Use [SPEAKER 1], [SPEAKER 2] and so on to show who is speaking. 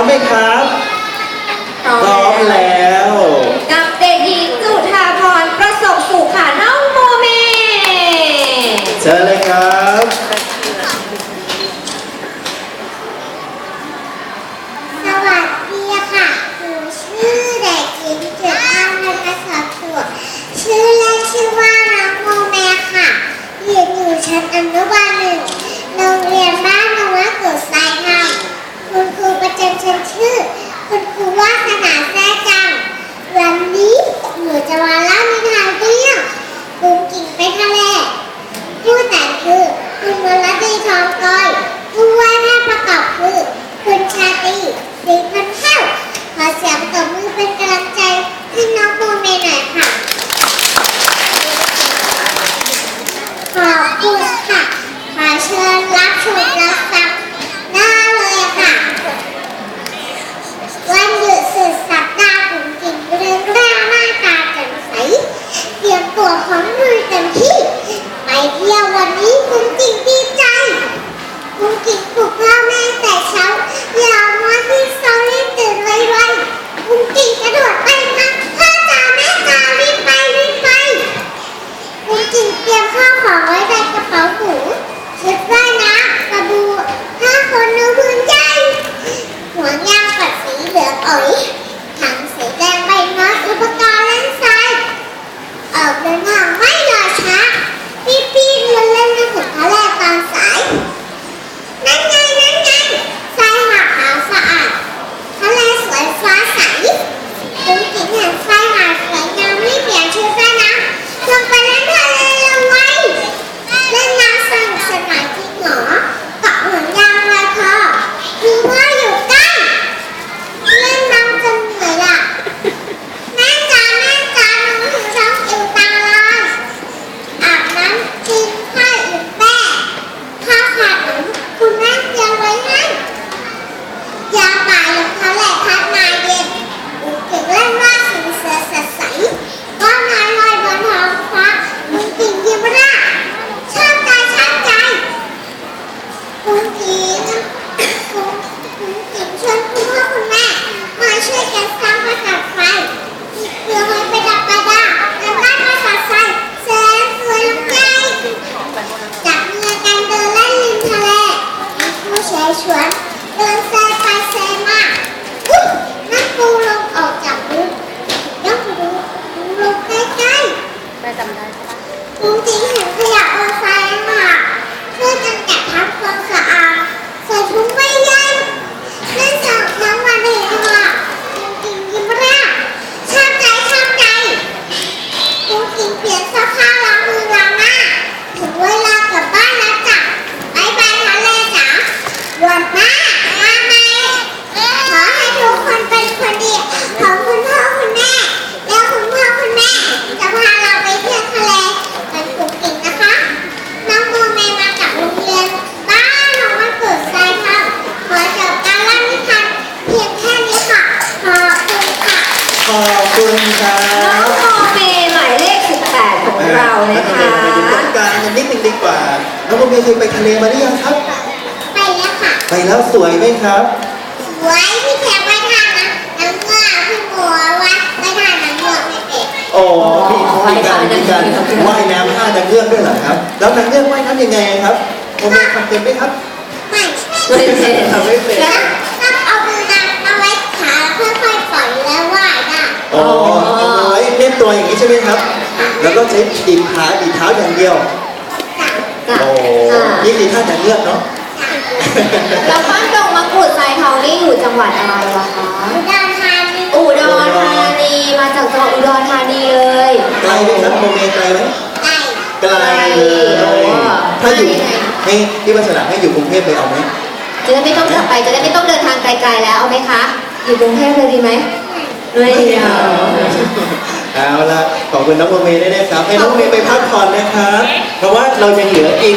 [SPEAKER 1] มไหมครับพร้อมแล้ว
[SPEAKER 2] กับเด็กหญิงจุธาพรประสบสุขค่ะน้องโมเม
[SPEAKER 1] เชิญเลยครับ
[SPEAKER 3] สวัสดีค่ะหนูชื่อเด็กหญิงจุฬาภรณ์ประสบสุขชื่อเล่นชื่อว่าน้องโมแม่ค่ะเรียนอยู่ชั้นอนุบาลหนึ่งโรงเรียนบ้านนวัดกุศลธรรม คุณครูประจำชั้นชื่อ คุณครูวาสนาแท้จัง วันนี้หนูจะมาเล่านิทานเรื่องกุ้งกิ่งไปทะเล ผู้แต่งคือคุณวรดีทองก้อยผู้ว่าหน้าประกอบคือคุณชาตรีสีพันเท่าขอเสียงตบมือเป็นกำลังใจให้น้องโมเมหน่อยค่ะ ขอบคุณค่ะ ขอเชิญรับชมรับฟังหน้าเลยค่ะ วันหยุดสุดสัปดาห์ผมกินเรื่องร่าหน้าตาแจ่มใสเตรียมตัวพร้อมลุยเต็มที่ ไปเที่ยววันนี้คุณจริงดีใจ คุณกินปลุกพ่อแม่แต่เช้า อย่ามาที่เซารีบตื่นไวๆคุณกินกระโดดไปนะพ่อจ๋าแม่จ๋ารีบไปรีบไป คุณกินเตรียมข้าวของไว้ในกระเป๋าหูชุดว่ายน้ำกระบูห้าคนในพื้นใหญ่ หัวยางปัดสีเหลืองอ๋อยถังสีแดงใบน้อยอุปกรณ์เล่นทราย ออกเดินทางไม่รอช้า พี่พี่ๆเดินเล่นในถึงทะเลตอนสาย นั่นไงนั่นไงทรายหาดขาวสะอาด ทะเลสวยฟ้าใสคุณกินเห็นทรายหาดสวยงามรีบเปลี่ยนชุดว่ายน้ำลงไปเล่นทะเลเลยไว้เล่นน้ำสนุกสนานจริงเหรอเกาะห่วงยางลอยคอมีว่าอยู่ใกล้ เล่นน้ำจนเหนื่อยอะ แม่จ๋าแม่จ๋าน้องถึงช่องอิวตังเลยอาบน้ำกินข้าวอิ่มแป้ข้าวขาดหนูคุณแม่เตรียมไว้ให้ยาป่าอย่างทะเลพัดมาเย็นอุกเก่งเล่นว่าสีเสือสดใสว่ายน้ำลอยบนท้องฟ้ามึงกินยิ้มร่าชอบใจชอบใจคุณกินคุณคุณกินชวนคุณพ่อคุณแม่ มาช่วยกันสร้างประกาศไฟเพื่อให้ไปดับประดาและบ้านประกาศไฟแสนสวยลำใจจับมือกันเดินเล่นริมทะเลมีผู้ชายชวนเดินแซงไปแซงมาอุ๊ยนั่นปูลงออกจากรูยกดูดูลงใกล้ๆ
[SPEAKER 2] ไปจำได้ใช่ปะ
[SPEAKER 3] จริงๆเห็นขยะบนทรายค่ะช่วยกันแกะทำความสะอาดใส่ถุงใบใหญ่เล่นสองทั้งวันเลยค่ะจริงๆยิ้มแรกชอบใจชอบใจจริงๆเปลี่ยนเสื้อผ้าล้างมือล้างหน้า ถึงเวลากลับบ้านแล้วจ้ะบายบายทะเลจ๋าวันหน้ามาใหม่ขอให้ทุกคนเป็นคนดีของคุณพ่อคุณแม่ แล้วคุณพ่อคุณแม่ จะพาเราไปเที่ยวทะเลกันกลุ่มกิ่งนะคะ น้องโมเมมาจากโรงเรียน บ้านน้องวันเกิดทรายค่ะขอจบการเล่านิทานเพียงแค่นี้ค่ะ ขอบคุณค่ะ
[SPEAKER 1] ขอบคุณครั
[SPEAKER 2] น้อง
[SPEAKER 1] บ
[SPEAKER 2] โมเมหมายเลข 18 ของเรานะคะ
[SPEAKER 1] ไปดูต้นกลางกันนิดนึงดีกว่า น้องโมเมเคยไปทะเลมาหรือยังครับ
[SPEAKER 3] ไปแล้วค่ะ
[SPEAKER 1] ไปแล้วสวยไหมครับ
[SPEAKER 3] สวยพี่แขกไปทานนะน้ำเงือกพี่บัววัดไปทานน้ำเงือกไม่เป็น
[SPEAKER 1] โอ้มีมีการมีการว่ายน้ำท่านางเงือกด้วยเหรอครับ แล้วนางเงือกว่ายน้ำยังไงครับโมเมทำเป็นไหมครับ
[SPEAKER 3] ไม่
[SPEAKER 2] ไม่เป็น
[SPEAKER 1] ทำไม่เป็น
[SPEAKER 3] ต้อง ตั
[SPEAKER 1] วอย่างนี้ใช่ไหมครับ แล้วก็ใช้ดีดขาดีดเท้าอย่างเดียว
[SPEAKER 3] จ้ะ
[SPEAKER 2] จ้ะ
[SPEAKER 1] โอ้
[SPEAKER 2] ค่ะ
[SPEAKER 1] นี่คือท่านางเงือกเนาะ
[SPEAKER 2] แล้วบ้านดงมะกรูดทรายทองนี่อยู่จังหวัดอะไรวะคะ
[SPEAKER 3] อุดรธานี
[SPEAKER 2] อุดรธานีมาจากจังหวัดอุดรธานีเลย
[SPEAKER 1] ไกลไหมครับโมเมไกลไหม
[SPEAKER 3] ไก่
[SPEAKER 1] ไกลเลยถ้าอยู่ให้ที่วัฒนาให้อยู่กรุงเทพไปเอาไหม
[SPEAKER 2] จะได้ไม่ต้องกลับไปจะได้ไม่ต้องเดินทางไกลๆแล้วเอาไหมคะ อยู่กรุงเทพเลยดีไหมไม่เอา
[SPEAKER 1] เอาละขอบคุณน้องโมเมด้วยนะครับ ให้น้องโมเมไปพักผ่อนนะครับ เพราะว่าเรายังเหลืออีก